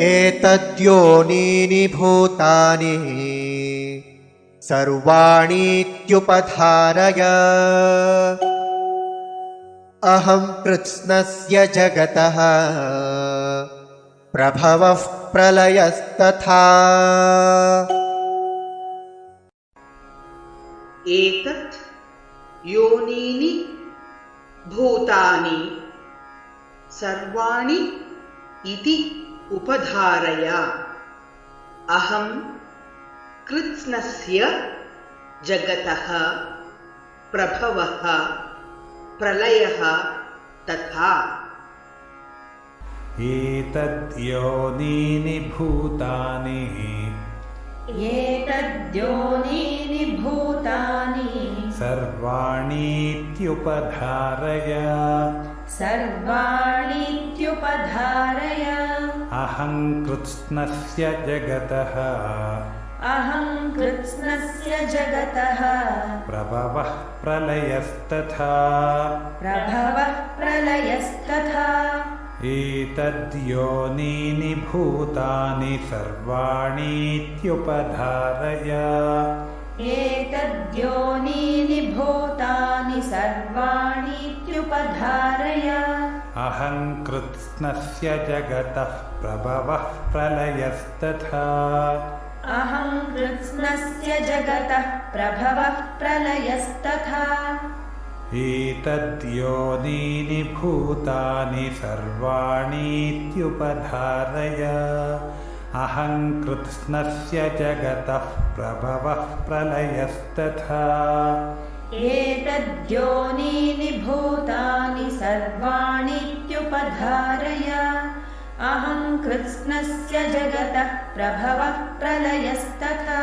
एतद्योनीनि भूतानि सर्वाणीत्युपधारय। अहं कृत्स्नस्य जगतः प्रभवः प्रलयस्तथा। एतत् योनीनि भूतानि सर्वाणि इति उपधारय। अहं कृत्स्नस्य जगतः प्रभवः प्रलयः तथा। एतद्योनीनि भूतानि। एतद्योनीनि भूतानि। सर्वाणीत्युपधारय सर्वाणीत्युपधारय। अहं कृत्स्नस्य जगतः। अहं कृत्स्नस्य जगतः। प्रभवः प्रलयस्तथा। प्रभवः प्रलयस्तथा। एतद्योनीनि भूतानि सर्वाणीत्युपधारय अहं कृत्स्नस्य जगतः प्रभवः प्रलयस्तथा। अहं कृत्स्नस्य जगतः प्रभवः प्रलयस्तथा। एतद्योनीनि भूतानि सर्वाणीत्युपधारय। अहं कृत्स्नस्य जगतः प्रभवः प्रलयस्तथा एतद्योनीनि भूतानि सर्वाणीत्युपधारय। अहं कृत्स्नस्य जगतः प्रभवः प्रलयस्तथा